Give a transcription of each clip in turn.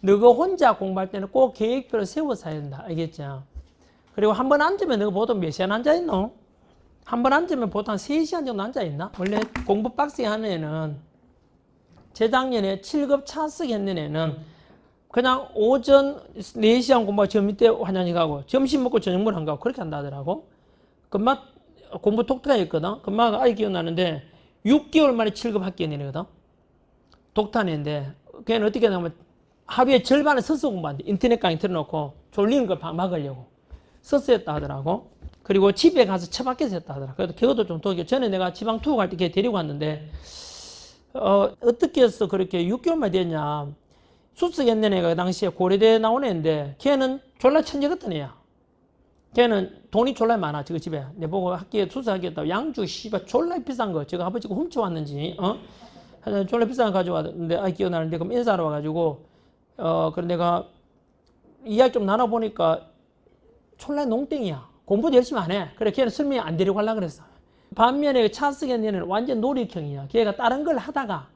너가 혼자 공부할 때는 꼭 계획표를 세워서 해야 된다. 알겠죠? 그리고 한 번 앉으면 너가 보통 몇 시간 앉아있노? 한 번 앉으면 보통 한 3시간 정도 앉아있나? 원래 공부 빡세게 하는 애는 재작년에 7급 차쓰기 했는 애는 그냥 오전 4시간 공부하고 점심 때 화장실 가고 점심 먹고 저녁물 안 가고 그렇게 한다 하더라고. 금방 공부 독특하게 했거든. 금방 아이 기억나는데 6개월 만에 7급 합격한 애거든. 독특한 애인데 걔는 어떻게 하냐면 하루에 절반을 서서 공부한대. 인터넷 강의 틀어놓고 졸리는 걸 막- 막으려고. 서서 했다 하더라고. 그리고 집에 가서 처박혀서 했다 하더라. 그래도 그것도 좀 도와줘. 전에 내가 지방 투어 갈 때 걔 데리고 왔는데, 어, 어떻게 해서 그렇게 6개월만 됐냐. 수석했는 애가 그 당시에 고려대에 나온 애인데, 걔는 졸라 천재 같은 애야. 걔는 돈이 졸라 많아, 저거 집에. 내 보고 학교에 수석하겠다고 양주, 씨발, 졸라 비싼 거. 저거 아버지가 훔쳐왔는지, 어? 졸라 비싼 거 가져왔는데, 아, 기억나는데, 그럼 인사하러 와가지고, 어, 그래 내가 이야기 좀 나눠보니까 졸라 농땡이야. 공부도 열심히 안 해. 그래, 걔는 설명이 안 데리고 가려고 그랬어. 반면에 그 차스겐 얘는 완전 놀이형이야. 걔가 다른 걸 하다가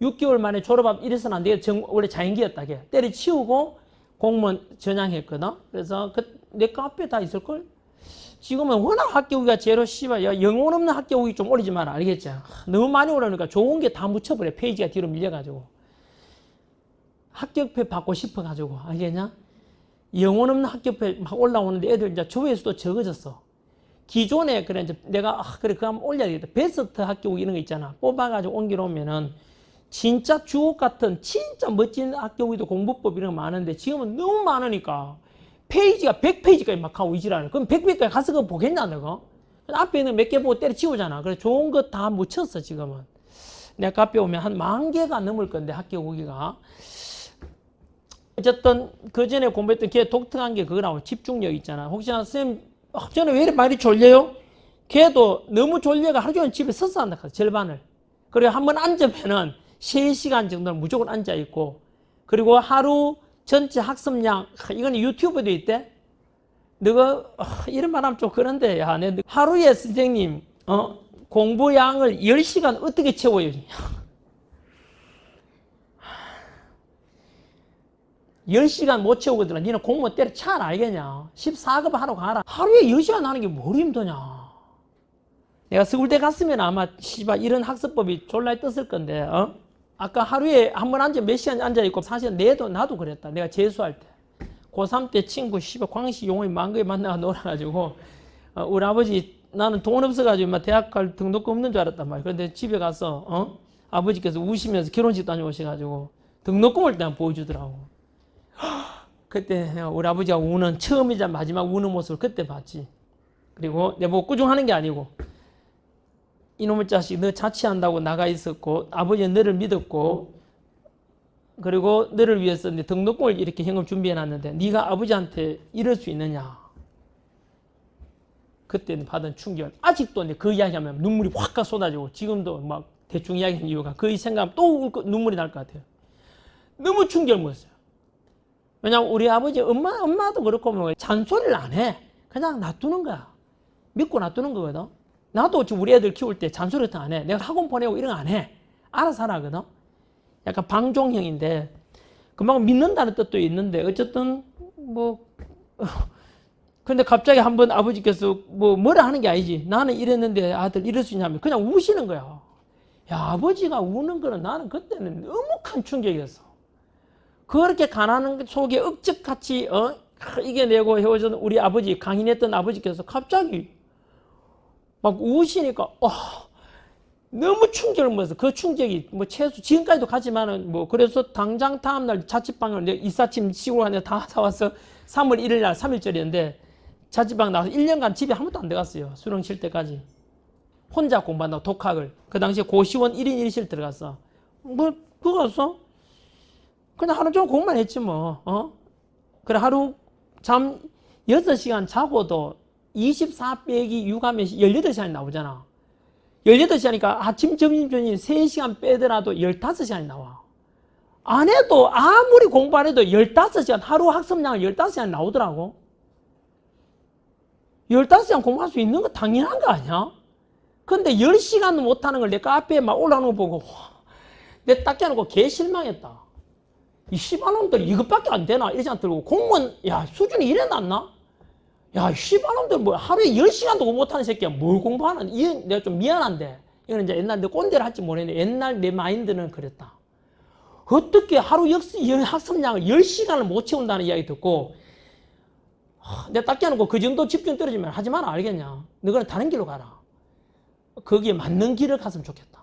6개월 만에 졸업하면 이래서는 안. 정- 원래 자연기였다, 걔. 때려치우고 공무원 전향했거든. 그래서 그, 내 카페에 다 있을걸? 지금은 워낙 합격이가 제로 씨발, 야, 영혼 없는 합격이 좀 올리지 마라. 알겠지? 하, 너무 많이 오르니까 좋은 게 다 묻혀버려. 페이지가 뒤로 밀려가지고. 합격표 받고 싶어 가지고. 알겠냐? 영혼 없는 합격표 막 올라오는데 애들 이제 조회수도 적어졌어. 기존에 그래 이제 내가 아, 그래 그거 한번 올려야 되겠다. 베스트 학교 이런 거 있잖아. 뽑아가지고 옮겨놓으면은 진짜 주옥 같은 진짜 멋진 학교위도 공부법 이런 거 많은데 지금은 너무 많으니까 페이지가 100페이지까지 막 하고 이지라는 그럼 100페이지까지 가서 그거 보겠나 너가? 앞에 있는 몇 개 보고 때려치우잖아. 그래 좋은 거 다 묻혔어 지금은. 내가 앞에 오면 한 만 개가 넘을 건데 학교 후기가. 어쨌든 그 전에 공부했던 걔 독특한 게 그거라고 집중력 있잖아. 혹시나 쌤 아, 전에 왜 이렇게 많이 졸려요? 걔도 너무 졸려가 하루 종일 집에 서서 한다 카어 절반을. 그리고 한 번 앉으면은 3시간 정도는 무조건 앉아 있고 그리고 하루 전체 학습량 하, 이거는 유튜브도 있대. 너가 아, 이런 말 하면 좀 그런데 야, 내 하루에 선생님 어, 공부량을 10시간 어떻게 채워요? 10시간 못 채우거든. 니는 공무원 때려 차라 알겠냐? 14급 하러 가라. 하루에 10시간 하는 게 뭘 힘드냐? 내가 서울대 갔으면 아마 씨발 이런 학습법이 졸라 떴을 건데 어? 아까 하루에 한 번 앉아 몇 시간 앉아 있고 사실 내도 나도 그랬다. 내가 재수할 때. 고3 때 친구 씨발 광시 용호이 망거에 만나가 놀아가지고 어, 우리 아버지 나는 돈 없어가지고 막 대학 갈 등록금 없는 줄 알았단 말이야. 그런데 집에 가서 어? 아버지께서 우시면서 결혼식 다녀오셔가지고 등록금을 그냥 보여주더라고. 그때 우리 아버지가 우는 처음이자 마지막 우는 모습을 그때 봤지. 그리고 내 보고 꾸중하는 게 아니고 이놈의 자식 너 자취한다고 나가 있었고 아버지는 너를 믿었고 그리고 너를 위해서 내 등록금을 이렇게 현금 준비해 놨는데 네가 아버지한테 이럴 수 있느냐? 그때 받은 충격 아직도 그 이야기하면 눈물이 확 쏟아지고 지금도 막 대충 이야기하는 이유가 그 생각하면 또 눈물이 날 것 같아요. 너무 충격을 먹었어요 왜냐면 우리 아버지 엄마 엄마도 그렇고 뭐 잔소리를 안 해. 그냥 놔두는 거야. 믿고 놔두는 거거든. 나도 지금 우리 애들 키울 때 잔소리 같은 거안 해. 내가 학원 보내고 이런 거 안 해. 알아서 하라거든. 약간 방종형인데 그만큼 믿는다는 뜻도 있는데 어쨌든 뭐 근데 갑자기 한번 아버지께서 뭐 뭐라 하는 게 아니지. 나는 이랬는데 아들 이럴 수 있냐면 그냥 우시는 거야. 야 아버지가 우는 거는 나는 그때는 너무 큰 충격이었어. 그렇게 가난한 속에 억적같이 어? 이겨내고 헤어진 우리 아버지 강인했던 아버지께서 갑자기 막 우시니까 어, 너무 충격을 먹어서 그 충격이 뭐 최소 지금까지도 가지만은 뭐 그래서 당장 다음날 자취방을 내 이삿짐 시골 가서 다 사와서 3월 1일 날 3일절이었는데 자취방 나와서 1년간 집에 한 번도 안 들어갔어요. 수능 칠 때까지. 혼자 공부한다고 독학을. 그 당시에 고시원 1인 1실 들어갔어. 뭐 그거 갔어? 그냥 하루 종일 공부만 했지 뭐. 어? 그래 하루 잠 6시간 자고도 24 빼기 6 하면 18시간이 나오잖아. 18시간이니까 아침 점심 저녁 3시간 빼더라도 15시간이 나와. 안 해도 아무리 공부 안 해도 15시간 하루 학습량을 15시간 나오더라고. 15시간 공부할 수 있는 거 당연한 거 아니야? 근데 10시간도 못 하는 걸 내가 앞에 막 올라오는 거 보고 와, 내 딱 깨놓고 개 실망했다. 이 10만 원들 이것밖에 안 되나? 생각 들고 공무원 야 수준이 이래 낮나? 야 10만 원들 뭐 하루에 10시간도 공부 못하는 새끼야 뭘 공부하는 이 내가 좀 미안한데 이건 이제 옛날 내 꼰대를 할지 모르겠는데 옛날 내 마인드는 그랬다. 어떻게 하루 역시 열- 학습량을 10시간을 못 채운다는 이야기 듣고 딱 깨놓고 그 정도 집중 떨어지면 하지 마라 알겠냐? 너는 다른 길로 가라. 거기에 맞는 길을 갔으면 좋겠다.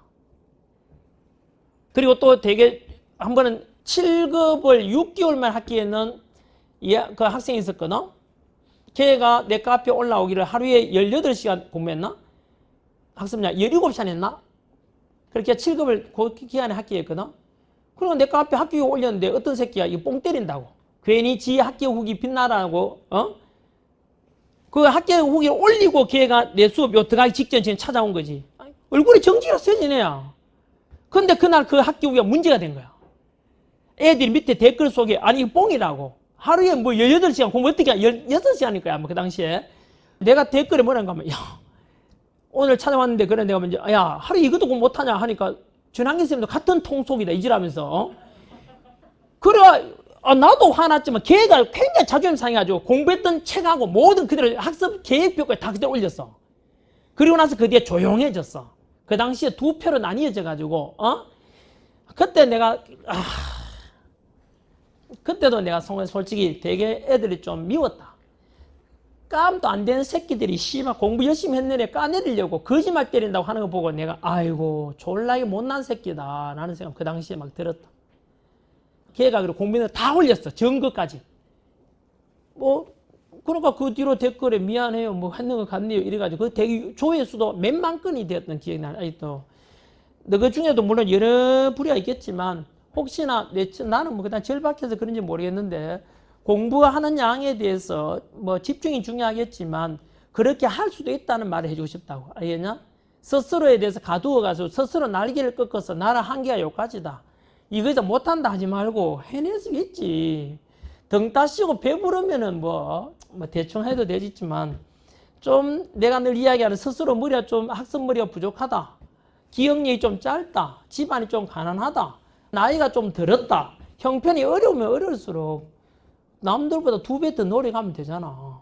그리고 또 되게 한 번은 7급을 6개월만 학기에는 이- 그 학생이 있었거든. 걔가 내 카페 올라오기를 하루에 18시간 공부했나? 학습량 17시간 했나? 그렇게 7급을 그 기간에 학기했거든. 그리고 내 카페 후기 올렸는데 어떤 새끼야 이거 뽕 때린다고. 괜히 지 학기 후기 빛나라고 어? 그 학기 후기를 올리고 걔가 내 수업 요 들어가기 직전 지금 찾아온 거지. 얼굴이 정지가 써지네야. 근데 그날 그 학기 후기가 문제가 된 거야. 애들이 밑에 댓글 속에 아니 이거 뽕이라고. 하루에 뭐 18시간 공부 어떻게 해? 16시간일 거야. 뭐그 당시에. 내가 댓글에 뭐라고 하면 야 오늘 찾아왔는데 그래 내가 먼저 야 하루 이것도 공부 못하냐 하니까 전환기 쌤도 같은 통속이다 이지라면서 어? 그래 아, 나도 화났지만 걔가 굉장히 자존심 상해가지고 공부했던 책하고 모든 그대로 학습 계획표까지 다 그대로 올렸어 그리고 나서 그 뒤에 조용해졌어 그 당시에 두 표로 나뉘어져 가지고 어 그때 내가 아 그때도 내가 성- 솔직히 되게 애들이 좀 미웠다 깜도 안 되는 새끼들이 씨발 공부 열심히 했는데 까내리려고 거짓말 때린다고 하는 거 보고 내가 아이고 졸라게 못난 새끼다 라는 생각 그 당시에 막 들었다. 걔가 그리고 공부는 다 올렸어. 증거까지. 뭐 그러니까 그 뒤로 댓글에 미안해요 뭐 했는 거 같네요 이래가지고 그 대기 조회수도 몇만 건이 되었던 기억이 나 아직도. 너그 중에도 물론 여러 부류가 있겠지만 혹시나 내, 나는 뭐 그냥 절박해서 그런지 모르겠는데 공부하는 양에 대해서 뭐 집중이 중요하겠지만 그렇게 할 수도 있다는 말을 해주고 싶다고 알겠냐? 스스로에 대해서 가두어 가서 스스로 날개를 꺾어서 나라 한계가 여기까지다. 이거 못한다 하지 말고 해낼 수 있지. 등 따시고 배부르면은 뭐, 뭐 대충 해도 되지만 좀 내가 늘 이야기하는 스스로 머리가 좀 학습 머리가 부족하다. 기억력이 좀 짧다. 집안이 좀 가난하다. 나이가 좀 들었다. 형편이 어려우면 어려울수록 남들보다 두 배 더 노력하면 되잖아.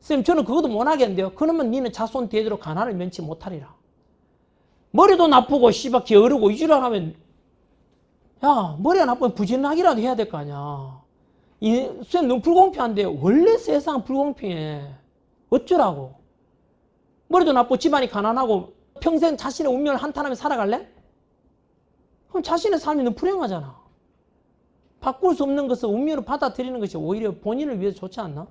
선생님, 저는 그것도 못 하겠는데요. 그러면 니는 자손 대대로 가난을 면치 못하리라. 머리도 나쁘고, 씨발, 게으르고, 이지랄 하면, 야, 머리가 나쁘면 부진하기라도 해야 될 거 아니야. 이, 선생님, 너무 불공평한데, 원래 세상 불공평해. 어쩌라고. 머리도 나쁘고, 집안이 가난하고, 평생 자신의 운명을 한탄하며 살아갈래? 그럼 자신의 너무 불행하잖아. 바꿀 수 없는 것을 운명으로 받아들이는 것이 오히려 본인을 위해서 좋지 않나?